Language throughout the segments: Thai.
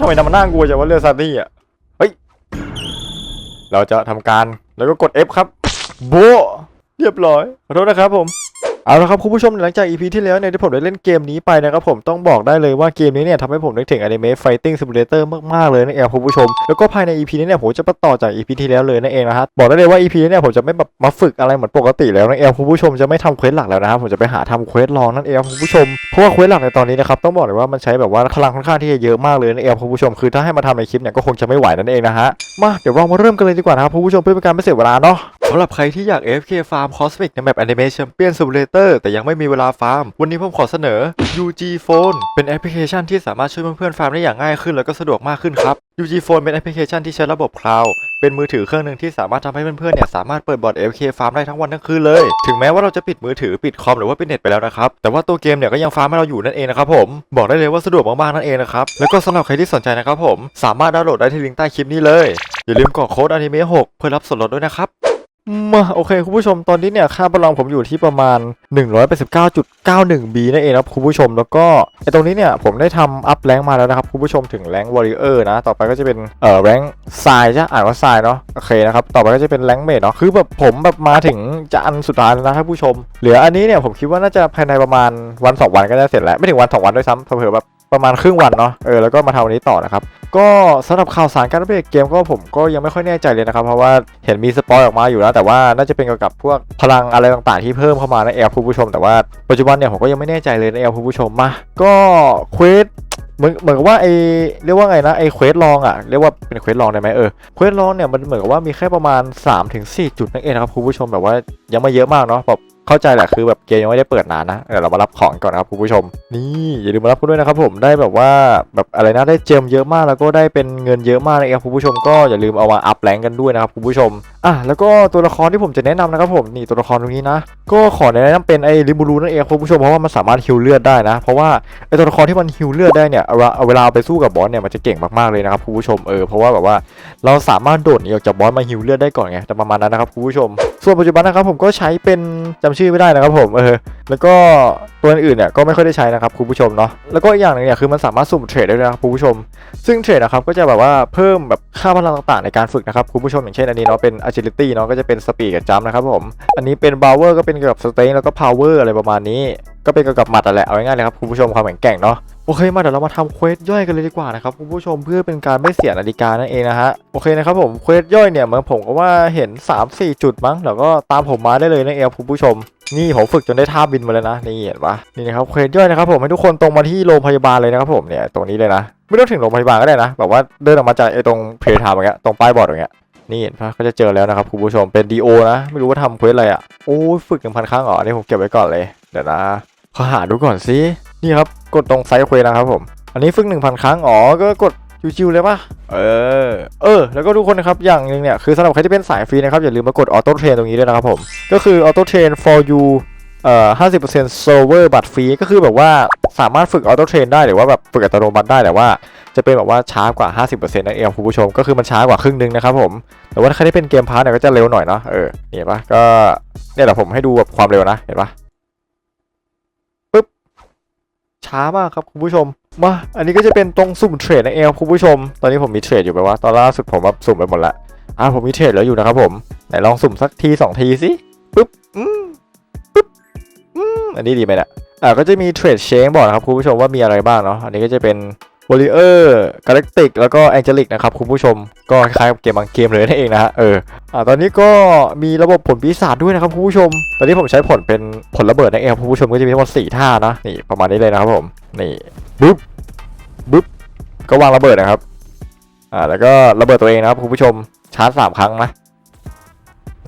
ทำไมนำมันน่ากลัวจังว่าเรือซาตี้อะ เฮ้ย เราจะทำการแล้วก็กด F ครับ โบ เรียบร้อย ขอโทษนะครับผม เอาละครับคุณผู้ชมหลังจาก EP ที่แล้วเนี่ยที่ผมได้เล่นเกมนี้ไปนะครับผมต้องบอกได้เลยว่าเกมนี้เนี่ยทำให้ผมนึกถึง Anime Fighting Simulator มากๆเลยนั่เองคุณผู้ชม แล้วก็ภายใน EP นี้เนี่ยผมจะมาต่อจาก EP ที่แล้วเลยนั่นเองนะครับบอกได้เลยว่า EP นี้เนี่ยผมจะไม่แบบมาฝึกอะไรเหมือนปกติแล้วนั่เองคุณผู้ชมจะไม่ทำเควสหลักแล้วนะครับผมจะไปหาทำเควสรองนั่นเองคุณผู้ชมเพราะว่าเควสหลักในตอนนี้นะครับต้องบอกเลยว่ามันใช้แบบว่าพลังค่อนข้างที่จะเยอะมากเลยนั่นเองคุณผู้ชมคือถ้าให้มาทำในคลิปเนี่ยก็คงจะไม่ไหวนั่นเองนะฮะมาเดี๋ยวเรามาเริ่มกันเลยดีกว่านะครับคุณผู้ชมเพื่อเป็นการไม่เสียเวลาเนาะสำหรับใครที่อยาก FK Farm Cosmic ในแมป Anime Champion Simulator แต่ยังไม่มีเวลาฟาร์ม วันนี้ผมขอเสนอ UG Phone เป็นแอปพลิเคชันที่สามารถช่วยเพื่อนๆฟาร์มได้อย่างง่ายขึ้นแล้วก็สะดวกมากขึ้นครับ UG Phone เป็นแอปพลิเคชันที่ใช้ระบบคลาวด์เป็นมือถือเครื่องหนึ่งที่สามารถทำให้เพื่อนๆเนี่ยสามารถเปิดบอร์ด AFK Farm ได้ทั้งวันทั้งคืนเลย ถึงแม้ว่าเราจะปิดมือถือปิดคอมหรือว่าปิดเน็ตไปแล้วนะครับ แต่ว่าตัวเกมเนี่ยก็ยังฟาร์มให้เราอยู่นั่นเองนะครับผม บอกได้เลยว่าสะดวกมากๆนั่นเองนะครับ แล้วก็สำหรับใครที่สนใจนะครับผม สามารถดาวน์โหลดได้ที่ลิงก์ใต้คลิปนี้เลย อย่าลืมกรอกโค้ด Anime 6เพื่อรับส่วนลดด้วยนะครับ มาโอเคคุณผู้ชมตอนนี้เนี่ยค่าประลองผมอยู่ที่ประมาณ 189.91 B นั่นเองครับคุณผู้ชมแล้วก็ไอตรงนี้เนี่ยผมได้ทำอัพแรงมาแล้วนะครับคุณผู้ชมถึงแรงวอริเออร์นะ ต่อไปก็จะเป็นเอ่อแรงทรายจะอ่านว่าทรายเนาะโอเคนะครับต่อไปก็จะเป็นแรงเมดเนาะคือแบบผมแบบมาถึงจะอันสุดท้ายแล้วนะท่านผู้ชมเหลืออันนี้เนี่ยผมคิดว่าน่าจะภายในประมาณวันสองวันก็จะเสร็จแล้วไม่ถึงวันสองวันด้วยซ้ำเผื่อแบบ ประมาณครึ่งวันเนาะเออแล้วก็มาทำวันนี้ต่อนะครับ ก็สำหรับข่าวสารการอัปเดตเกมก็ผมก็ยังไม่ค่อยแน่ใจเลยนะครับ เพราะว่าเห็นมีสปอยออกมาอยู่แล้ว แต่ว่าน่าจะเป็นเกี่ยวกับพวกพลังอะไรต่างๆที่เพิ่มเข้ามาในแอลผู้ชม แต่ว่าปัจจุบันเนี่ยผมก็ยังไม่แน่ใจเลยในแอลผู้ชมมาก็เควสเหมือนเหมือนกับว่าไอเรียกว่าไงนะไอเควสลองอะเรียกว่าเป็นเควสลองได้ไหมเออเควสลองเนี่ยมันเหมือนกับว่ามีแค่ประมาณ3-4จุดนั่นเองนะครับคุณผู้ชมแบบว่ายังไม่เยอะมากเนาะแบบ เข้าใจแหละคือแบบเกมยังไม่ได้เปิดนานนะเดี๋ยวเรามารับของก่อนนะครับคุณผู้ชม นี่อย่าลืมมารับกันด้วยนะครับผมได้แบบว่าแบบอะไรนะได้เจมเยอะมากแล้วก็ได้เป็นเงินเยอะมากนะครับคุณผู้ชมก็อย่าลืมเอามาอัพแรงกันด้วยนะครับคุณผู้ชมอะแล้วก็ตัวละครที่ผมจะแนะนำนะครับผมนี่ตัวละครตรงนี้นะ ก็ขอแนะนำเป็นไอ้ริบูรูนั่นเองคุณผู้ชมเพราะว่ามันสามารถฮิลเลือดได้นะ เพราะว่าไอ้ตัวละครที่มันฮิลเลือดได้เนี่ยเวลาเอาเวลาเอาไปสู้กับบอสเนี่ยมันจะเก่งมากๆเลยนะครับคุณผู้ชมเออเพราะว่าแบบว่าเราสามารถโดดหนีออกจากบอสมาฮิลเลือดได้ก่อนไงแต่ประมาณนั้นนะครับคุณผู้ชม ส่วนปัจจุบันนะครับผมก็ใช้เป็นจำชื่อไม่ได้นะครับผมเออแล้วก็ตัวอื่นเนี่ยก็ไม่ค่อยได้ใช้นะครับคุณผู้ชมเนาะแล้วก็อีกอย่างหนึงเนี่ยคือมันสามารถสุ่มเทรดได้นะครับคุณผู้ชม ซึ่งเทรดนะครับก็จะแบบว่าเพิ่มแบบค่าพลังต่างๆ ในการฝึกนะครับคุณผู้ชมอย่างเช่นอันนี้เนาะเป็น agility เนาะก็จะเป็น speed กับ jump นะครับผมอันนี้เป็น power ก็เป็นเกี่ยวกับ strength แล้วก็ power อะไรประมาณนี้ ก็เป็นเกี่ยวกับหมัดอะแหละเอาง่ายๆเลยครับคุณผู้ชมความแข็งแกร่งเนาะโอเคมาเดี๋ยวเรามาทำเควสย่อยกันเลยดีกว่านะครับคุณผู้ชมเพื่อเป็นการไม่เสียนาฬิกานั่นเองนะฮะโอเคนะครับผมเควสย่อยเนี่ยเหมือนผมก็ว่าเห็น 3-4 จุดมั้งแล้วก็ตามผมมาได้เลยนั่นเองคุณผู้ชม นี่ผมฝึกจนได้ท่าบินมาแล้วนะนี่เห็นปะนี่นะครับเควสย่อยนะครับผมให้ทุกคนตรงมาที่โรงพยาบาลเลยนะครับผมเนี่ยตรงนี้เลยนะ ไม่ต้องถึงโรงพยาบาลก็ได้นะแบบว่าเดินออกมาจากไอ้ตรงเพลทามอย่างเงี้ยตรงป้ายบอร์ดอย่างเงี้ยนี่เห็นปะก็จะเจอแล้วนะครับคุณผู้ชมเป็นดีโอนะไม่รู้ว่าทำเควสอะไรอะโอ้ฝึกหนึ่งพันครั้งเหรอนี่ผมเก็บไว้ก่อนเลยเดี๋ยวนะ ขอหาดูก่อนสินี่ครับ กดตรงไซส์เควสนะครับผม อันนี้ฝึกหนึ่งพันครั้ง อ๋อ ก็กดชิวๆเลยปะเออ เออ แล้วก็ทุกคนนะครับ อย่างหนึ่งเนี่ย คือสำหรับใครที่เป็นสายฟรีนะครับ อย่าลืมมากดออโต้เทรนตรงนี้ด้วยนะครับผม ก็คือออโต้เทรน for you เอ่อ50% server บัตรฟรี ก็คือแบบว่าสามารถฝึกออโต้เทรนได้หรือว่าแบบฝึกอัตโนมัติได้แต่ว่า จะเป็นแบบว่าช้ากว่า 50%นั่นเองคุณผู้ชม ก็คือมันช้ากว่าครึ่งหนึงนะครับผม แต่ว่าถ้าใครที่เป็นเกมพาร์ทเนี่ยก็จะเร็วหน่อยเนาะ เออนี่เห็นปะก็เนี่ยเดี๋ยวผมให้ดูแบบความเร็วนะ เห็นปะปึ๊บ ช้ามากครับคุณผู้ชม มา อันนี้ก็จะเป็นตรงสุ่มเทรดนะเองครับคุณผู้ชม ตอนนี้ผมมีเทรดอยู่ไปว่า ตอนล่าสุดผมแบบสุ่มไปหมดละ อ่าผมมีเทรดเหลืออยู่นะครับผม ไหนลองสุ่มสักทีสองทีสิปึ๊บ อืมปึ๊บ อืม อันนี้ดีไหมเนี่ยอ่าก็จะมีเทรดเชงบอกนะครับคุณผู้ชมว่ามีอะไรบ้างเนาะ อันนี้ก็จะเป็น วอริเออร์กาแล็กติกแล้วก็แองเจลิกนะครับคุณผู้ชมก็คล้ายกับเกมบางเกมเลยนั่นเองนะฮะเอออ่าตอนนี้ก็มีระบบผลปีศาจด้วยนะครับคุณผู้ชม ตอนนี้ผมใช้ผลเป็นผลระเบิดนั่นเองครับคุณผู้ชมก็จะมีทั้งหมดสี่ท่านะนี่ประมาณนี้เลยนะครับผมนี่บุ๊บบุ๊บก็วางระเบิดนะครับอ่าแล้วก็ระเบิดตัวเองนะครับคุณผู้ชมชาร์จสามครั้งนะ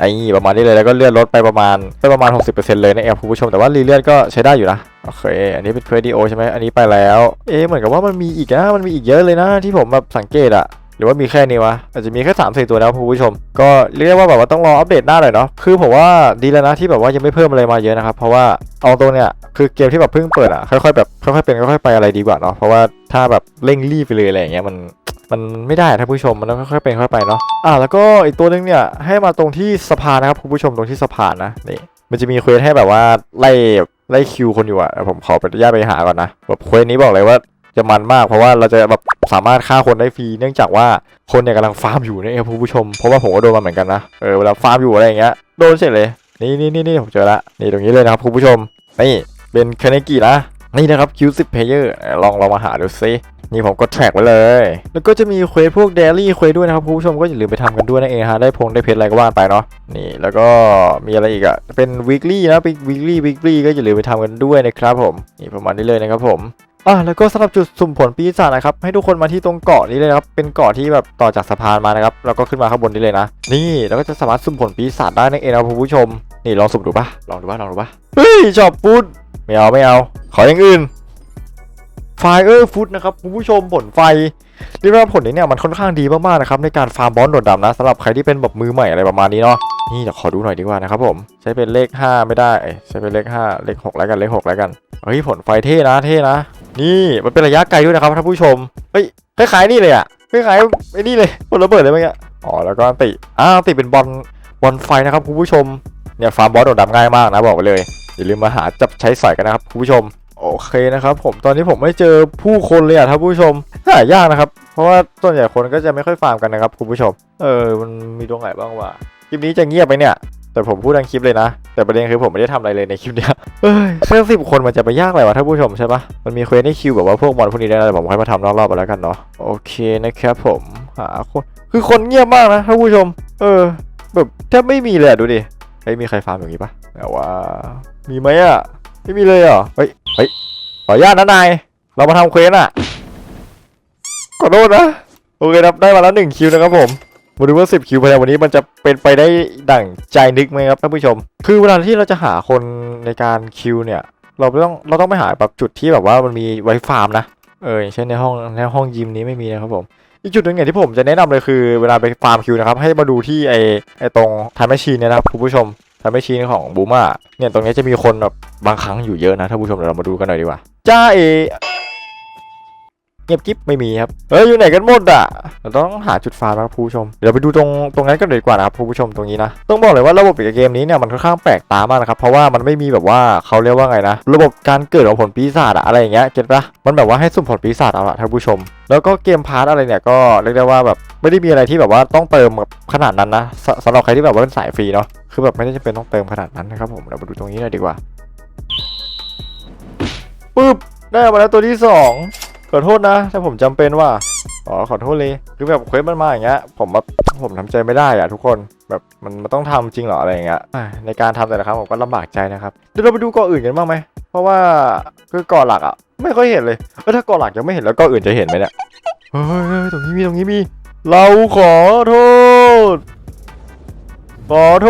ไอ้นี่ประมาณนี้เลยแล้วก็เลื่อนลดไปประมาณไปประมาณ 60%เลยนะเองครับคุณผู้ชมแต่ว่ารีเลื่อนก็ใช้ได้อยู่นะโอเค อันนี้เป็นเครดีโอใช่ไหมอันนี้ไปแล้ว เอ๊เหมือนกับว่ามันมีอีกนะมันมีอีกเยอะเลยนะที่ผมแบบสังเกตอะ รือว่ามีแค่นี้วะอาจจะมีแค่สามสี่ตัวแล้วผู้ชม ก็เรียกว่าแบบว่าต้องรออัปเดตหน้าหน่อยเนาะคือผมว่าดีแล้วนะที่แบบว่ายังไม่เพิ่มอะไรมาเยอะนะครับเพราะว่าเอาตรงเนี่ยคือเกมที่แบบเพิ่งเปิดอะค่อยๆแบบค่อยๆเป็นค่อยๆไปอะไรดีกว่าเนาะเพราะว่าถ้าแบบเร่งรีบไปเลยอะไรอย่างเงี้ยมันมันไม่ได้ท่านผู้ชมมันต้องค่อยๆเป็นค่อยๆไปเนาะอ่าแล้วก็อีกตัวหนึงเนี่ยให้มาตรงที่สะพานนะครับคุณผู้ชมตรงที่สะพานนะนี่มันจะมีเควสให้แบบว่าไล่ไล่คิวคนอยู่อะผมขอไปญาตไปหาก่อนนะแบบเควสนี้บอกเลยว่า จะมันมาก เพราะว่าเราจะแบบสามารถฆ่าคนได้ฟรีเนื่องจากว่าคนเนี่ยกำลังฟาร์มอยู่นี่ครับผู้ชมเพราะว่าผมก็โดนมาเหมือนกันนะเออเวลาฟาร์มอยู่อะไรอย่างเงี้ยโดนเสร็จเลยนี่นี่นี่นี่ผมเจอละนี่ตรงนี้เลยนะครับคุณผู้ชมนี่เป็นคาเนกินะนี่นะครับคิวสิบเพเยอร์ลองลองมาหาดูซินี่ผมก็แทร็กไว้เลย แล้วก็จะมีเควสพวกเดลี่เควสด้วยนะครับคุณผู้ชมก็อย่าลืมไปทำกันด้วยนะเองฮะ ได้พงได้เพชรอะไรก็ว่าไปเนาะ นี่แล้วก็มีอะไรอีกอะเป็น weekly นะเป็น weekly weekly ก็อย่าลืมไปทำกันด้วยนะครับผม นี่ประมาณนี้เลยนะครับผม อะแล้วก็สำหรับจุดสุ่มผลปีศาจนะครับให้ทุกคนมาที่ตรงเกาะนี้เลยครับเป็นเกาะที่แบบต่อจากสะพานมานะครับแล้วก็ขึ้นมาข้างบนนี้เลยนะ นี่แล้วก็จะสามารถสุ่มผลปีศาจได้นั่นเองนะครับคุณผู้ชม นี่ลองสุ่มดูปะลองดูปะลองดูปะเฮ้ยชอบฟุตไม่เอาไม่เอา ขออย่างอื่นไฟเออร์ฟุตนะครับคุณผู้ชมผลไฟเรียกว่าผลนี้เนี่ยมันค่อนข้างดีมากๆนะครับในการฟาร์มบอลโดดดำนะสำหรับใครที่เป็นแบบมือใหม่อะไรประมาณนี้เนาะนี่เดี๋ยวขอดูหน่อยดีกว่านะครับผมใช้เป็นเลข 5 ไม่ได้ใช้เป็นเลข 5 เลข6แล้วกันเลข6แล้วกัน เฮ้ยผลไฟเท่นะเท่นะ นี่มันเป็นระยะไกลด้วยนะครับท่านผู้ชม เฮ้ยคล้ายๆนี่เลยอะคล้ายๆไอ้นี่เลยบอลระเบิดเลยเมื่อกี้อ๋อแล้วก็ติอ้าวอันติเป็นบอลบอลไฟนะครับคุณผู้ชมเนี่ยฟาร์มบอสโดดดำง่ายมากนะบอกไปเลยอย่าลืมมาหาจับใช้สอยกันนะครับคุณผู้ชมโอเคนะครับผมตอนนี้ผมไม่เจอผู้คนเลยอะท่านผู้ชมหายากนะครับ เพราะว่าส่วนใหญ่คนก็จะไม่ค่อยฟาร์มกันนะครับคุณผู้ชม เออมันมีตรงไหนบ้างวะคลิปนี้จะเงียบไปเนี่ย แต่ผมพูดทั้งคลิปเลยนะ แต่ประเด็นคือผมไม่ได้ทำอะไรเลยในคลิปเนี้ยเอ้ยแค่สิบคนมันจะไปยากอะไรวะท่านผู้ชมใช่ปะมันมีเควสให้คิวแบบว่าพวกมอนพวกนี้ได้แต่ผมค่อยมาทำรอบๆไปแล้วกันเนาะโอเคนะครับผมหาคนคือคนเงียบมากนะท่านผู้ชม เออ แบบแทบไม่มีเลยอะดูดิเฮ้ยมีใครฟาร์มอย่างนี้ปะแต่ว่า มีไหมอะไม่มีเลยเหรอเฮ้ยเฮ้ยขออนุญาตนะนายเรามาทำเควสอะขอโทษนะโอเคครับได้มาแล้วหนึ่งคิวนะครับผม มาดูว่า 10 คิวภายในวันนี้มันจะเป็นไปได้ดั่งใจนึกไหมครับท่านผู้ชม คือเวลาที่เราจะหาคนในการคิวเนี่ย เราต้องเราต้องไปหาแบบจุดที่แบบว่ามันมีไวฟาร์มนะ เอออย่างเช่นในห้องในห้องยิมนี้ไม่มีนะครับผม อีกจุดหนึ่งอย่างที่ผมจะแนะนำเลยคือเวลาไปฟาร์มคิวนะครับ ให้มาดูที่ไอไอตรงท m มชชีนเนี่ยนะครับคุณผู้ชมท m ม m ชชีนของบูมาเนี่ยตรงนี้จะมีคนแบบบางครั้งอยู่เยอะนะท่านผู้ชมเดี๋ยวเรามาดูกันหน่อยดีกว่าจ้าเอ เงียบกิ๊บไม่มีครับเฮ้ยอยู่ไหนกันหมดอะเราต้องหาจุดฟาร์มครับผู้ชมเดี๋ยวไปดูตรงตรงนั้นกันดีกว่านะครับผู้ชมตรงนี้นะต้องบอกเลยว่าระบบเกมนี้เนี่ยมันค่อนข้างแปลกตามากนะครับเพราะว่ามันไม่มีแบบว่าเขาเรียกว่าไงนะ ระบบการเกิดของผลปีศาจอะอะไรอย่างเงี้ยเก็ตปะมันแบบว่าให้สุ่มผลปีศาจเอาละท่านผู้ชม แล้วก็เกมพาร์ทอะไรเนี่ยก็เรียกได้ว่าแบบไม่ได้มีอะไรที่แบบว่าต้องเติมแบบขนาดนั้นนะสสำหรับใครที่แบบว่าเป็นสายฟรีเนาะคือแบบไม่ได้จำเป็นต้องเติมขนาดนั้นนะครับผมเดี๋ยวมาดูตรงนี้เลยดีกว่าปึ๊บได้มาแล้วตัวที่สอง ขอโทษนะ ถ้าผมจำเป็นว่าอ๋อขอโทษเลยคือแบบเควสมันมาอย่างเงี้ยผมแบบผมทำใจไม่ได้อะทุกคนแบบมันมันต้องทำจริงเหรออะไรอย่างเงี้ยในการทำแต่ละครั้งผมก็ลำบากใจนะครับเดี๋ยวเราไปดูเกาะอื่นกันบ้างไหมเพราะว่าคือเกาะหลักอะ ไม่ค่อยเห็นเลยเออถ้าเกาะหลักยังไม่เห็นแล้วเกาะอื่นจะเห็นไหมเนี่ยเฮ้ยตรงนี้มีตรงนี้มี เราขอโทษขอโท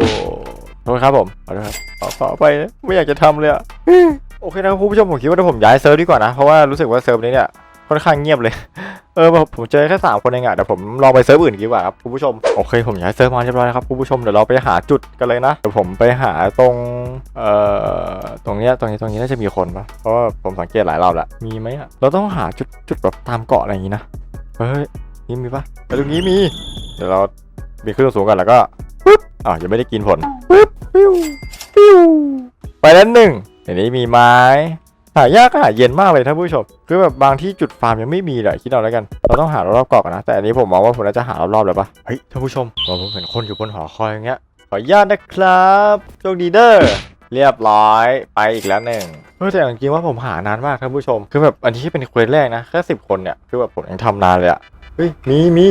ษโทษครับผมขอโทษครับขอไปนะไม่อยากจะทำเลยอะ โอเคนะครับคุณผู้ชมผมคิดว่าเดี๋ยวผมย้ายเซิร์ฟดีกว่านะ เพราะว่ารู้สึกว่าเซิร์ฟนี้เนี่ยค่อนข้างเงียบเลย เออผมผมเจอแค่สามคนเองอะเดี๋ยวผมลองไปเซิร์ฟอื่นดีกว่าครับคุณผู้ชม โอเค ผมย้ายเซิร์ฟมาเรียบร้อยแล้วครับคุณผู้ชม เดี๋ยวเราไปหาจุดกันเลยนะ เดี๋ยวผมไปหาตรง เอ่อ ตรงเนี้ย ตรงนี้ ตรงนี้น่าจะมีคนปะเพราะว่าผมสังเกตหลายรอบแล้วมีไหมอะเราต้องหาจุด จุดแบบตามเกาะอะไรอย่างงี้นะ เฮ้ย นี่มีปะตรงนี้มี เดี๋ยวเราบินขึ้นสูงกันแล้วก็ ปึ๊บอ่าวยังไม่ได้กินผล ปึ๊บ ปิ้ว ปิ้ว ไปแล้วหนึ่ง เดี๋ยวนี้มีไม้ หายากก็หาเย็นมากเลยท่านผู้ชม คือแบบบางที่จุดฟาร์มยังไม่มีเลยคิดเอาแล้วกัน เราต้องหารอบๆเกาะก่อนนะ แต่อันนี้ผมมองว่าผมน่าจะหารอบๆเลยปะเฮ้ยท่านผู้ชมผมเห็นคนอยู่บนหอคอยอย่างเงี้ย ขออนุญาตนะครับโชคดีเด้อเรียบร้อยไปอีกแล้วหนึ่งเออแต่จริงๆว่าผมหานานมากท่านผู้ชม คือแบบอันที่เป็นเควสแรกนะแค่สิบคนเนี่ยคือแบบผมยังทำนานเลยอะเฮ้ยมีมี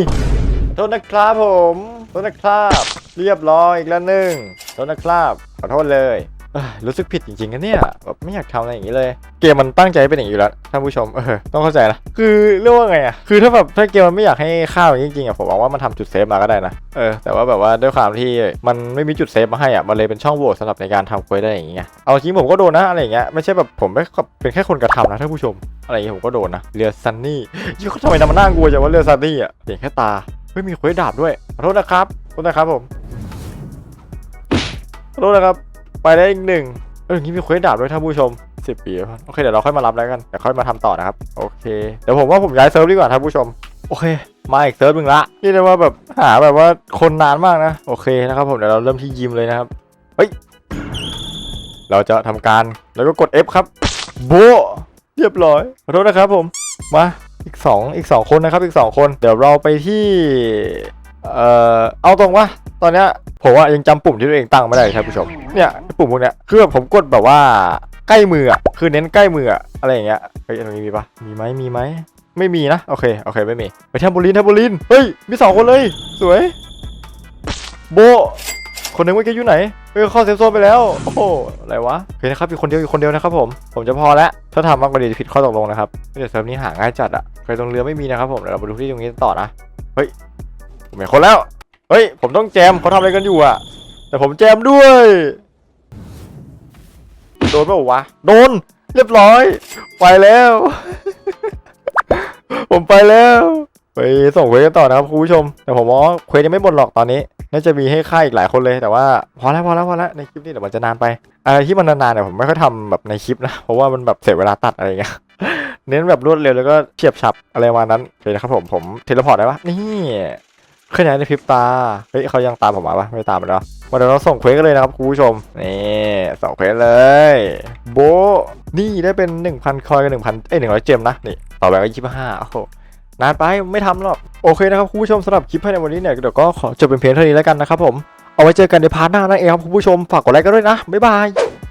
ขอโทษนะครับผมขอโทษนะครับ เรียบร้อยอีกแล้วหนึ่งขอโทษนะครับขอโทษเลยเอ้ย รู้สึกผิดจริงๆกันเนี่ยแบบไม่อยากทำอะไรอย่างนี้เลย เกมมันตั้งใจเป็นอย่างนี้อยู่แล้วท่านผู้ชมเออต้องเข้าใจนะคือเรียกว่าไงอะคือถ้าแบบถ้าเกมมันไม่อยากให้ข้าวอย่างจริงๆอะผมหวังว่ามันทำจุดเซฟมาก็ได้นะเออแต่ว่าแบบว่าด้วยความที่มันไม่มีจุดเซฟมาให้อะมันเลยเป็นช่องโหว่สำหรับในการทำเควสได้อย่างเงี้ยเอาจริงผมก็โดนนะอะไรอย่างเงี้ยไม่ใช่แบบผมไม่เป็นแค่คนกระทำนะท่านผู้ชม อะไรอย่างเงี้ยผมก็โดนนะเรือซันนี่ยี่เขาทำไมนำมาน่ากลัวจังว่าเรือซันนี่อะเห็นแค่ตาเฮ้ยมีเควสดาบด้วยขอโทษนะครับขอโทษนะครับผมขอโทษนะครับ ไปได้อีกหนึ่งเอออย่างนี้มีเควสดาบด้วยท่านผู้ชม10ปีโอเคเดี๋ยวเราค่อยมารับแล้วกันเดี๋ยวค่อยมาทำต่อนะครับโอเคเดี๋ยวผมว่าผมย้ายเซิร์ฟดีกว่าท่านผู้ชมโอเค มาอีกเซิร์ฟหนึ่งละนี่เลยว่าแบบหาแบบว่าคนนานมากนะ โอเคนะครับผมเดี๋ยวเราเริ่มที่ยิมเลยนะครับเฮ้ยเราจะทำการแล้วก็กด F ครับโบเรียบร้อยขอโทษนะครับผมมาอีกสองอีกสองคนนะครับอีกสองคน เดี๋ยวเราไปที่ เอ่อเอาตรงว่าตอนเนี้ยผมว่ายังจำปุ่มที่ตัวเองตั้งไม่ได้เลยท่านผู้ชมเนี่ยปุ่มพวกเนี้ยคือแบบผมกดแบบว่าใกล้มืออะคือเน้นใกล้มืออะอะไรอย่างเงี้ยเฮ้ยตรงนี้มีปะมีไหมมีไหมไม่มีนะโอเคโอเคไม่มีไปแทมโบลินแทมโบลินเฮ้ยมีสองคนเลย สวย โบคนนึงเมื่อกี้อยู่ไหนเฮ้ยเข้าเซฟโซนไปแล้วโอ้โหอะไรวะโอเคนะครับอีกคนเดียวอีกคนเดียวนะครับผมผมจะพอแล้วถ้าทำมากกว่านี้จะผิดข้อตกลงนะครับเดี๋ยวเซิร์ฟนี้หาง่ายจัดอะใครตรงเรือไม่มีนะครับผมเดี๋ยวเรามาดูที่ตรงนี้ต่อนะเฮ้ย ผมเห็นคนแล้ว เฮ้ย ผมต้องแจมเขาทำอะไรกันอยู่อะแต่ผมแจมด้วย โดนเปล่าวะ โดน เรียบร้อย ไปแล้ว ผมไปแล้ว ไปส่งเควสกันต่อนะครับคุณผู้ชม แต่ผมว่าเควสยังไม่หมดหรอกตอนนี้ น่าจะมีให้ค่ายอีกหลายคนเลย แต่ว่าพอแล้วพอแล้วพอแล้วในคลิปนี้เดี๋ยวมันจะนานไป อะไรที่มันนานๆเนี่ยผมไม่ค่อยทำแบบในคลิปนะ เพราะว่ามันแบบเสียเวลาตัดอะไรอย่างเงี้ยเน้นแบบรวดเร็วแล้วก็เฉียบฉับอะไรประมาณนั้นโอเคนะครับผมผมเทเลพอร์ตได้ปะนี่ เคลื่อนย้ายในพริบตา เฮ้ยเขายังตามผมมาปะไม่ตามแล้วมาเดี๋ยวเราส่งเควสกันเลยนะครับคุณผู้ชม นี่ส่งเควสเลย โบ นี่ได้เป็น 1,000 คอยกับ1,000เอ้ย100เจมนะ นี่ ต่อไปก็25โอ้โหนานไปไม่ทำหรอก โอเคนะครับคุณผู้ชมสำหรับคลิปภายในวันนี้เนี่ยเดี๋ยวก็ขอจบเป็นเพียงเท่านี้แล้วกันนะครับผม เอาไว้เจอกันในพาร์ทหน้านั่นเองครับคุณผู้ชม ฝากกดไลค์กันด้วยนะ บ๊ายบาย